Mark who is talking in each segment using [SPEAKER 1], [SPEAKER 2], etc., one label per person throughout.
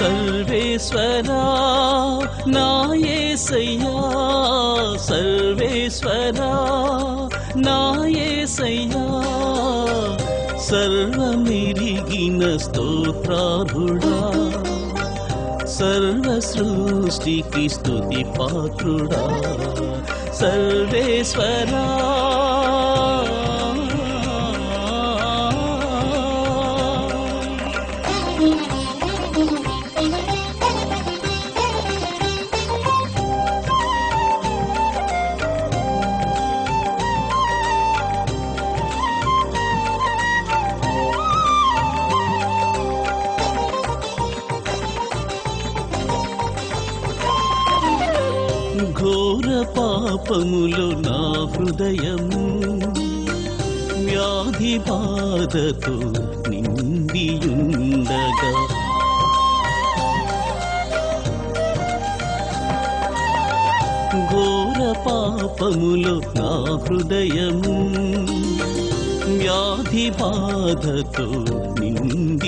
[SPEAKER 1] సర్వేశ్వరా నాయసయ్యా సర్వేశ్వరా నాయసయ్యా సర్వమిరిగిన స్తోత్రాలుడా సర్వ సృష్టికి స్తుతి పాత్రుడా సర్వేశ్వరా. ఘోర పాపములో నా హృదయం. వ్యాధి బాధతో నిండియుండగా. ఘోర పాపములో నా హృదయం. వ్యాధి బాధతో నిండియుండగా.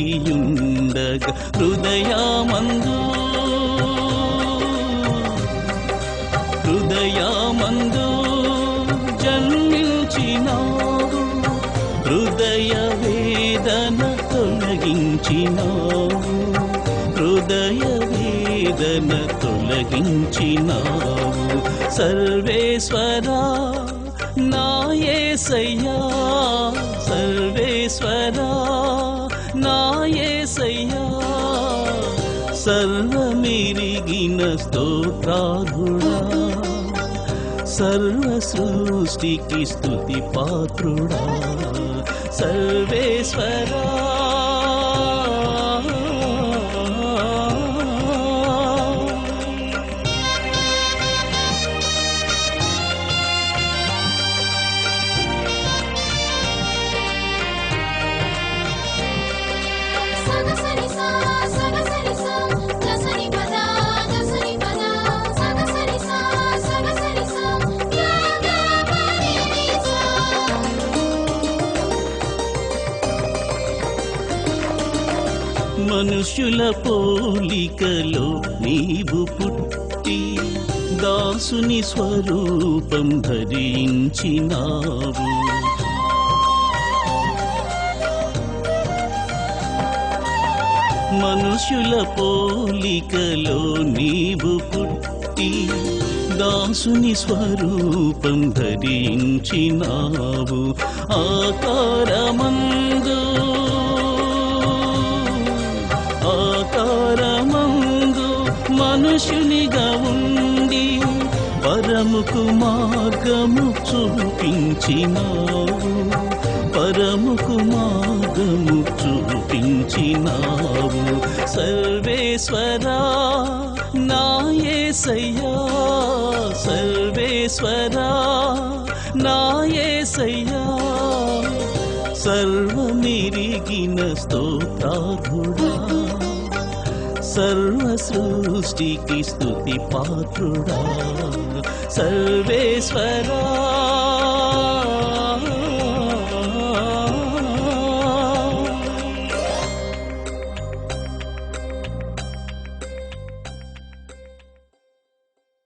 [SPEAKER 1] హృదయమందు హృదయమందు జన్మించినావు హృదయ వేదన తొలగించినావు హృదయ వేదన తొలగించినావు. సర్వేశ్వరా నాయసయ్యా సర్వేశ్వరా నాయసయ్యా సర్వమిరిగిన స్తోత్రాధుడా సర్వ సృష్టికి స్తుతి పాత్రుడా. సర్వేశ్వరా మనుష్యుల పోలికలో నీవు పుట్టి దాసుని స్వరూపం ధరించినావు. మనుష్యుల పోలికలో నీవు పుట్టి దాసుని స్వరూపం ధరించినావు. ఆకారమందు మనుషునిగా ఉండి పరముకు మార్గము చూపించినావు. పరముకు మార్గము చూపించినావు. సర్వేశ్వరా నాయసయ్యా సర్వేశ్వరా నాయసయ్యా సర్వమిరిగిన స్తోత్రాధుడా సర్వ సృష్టికి స్థుతి పాత్రుడా. సర్వేశ్వరా.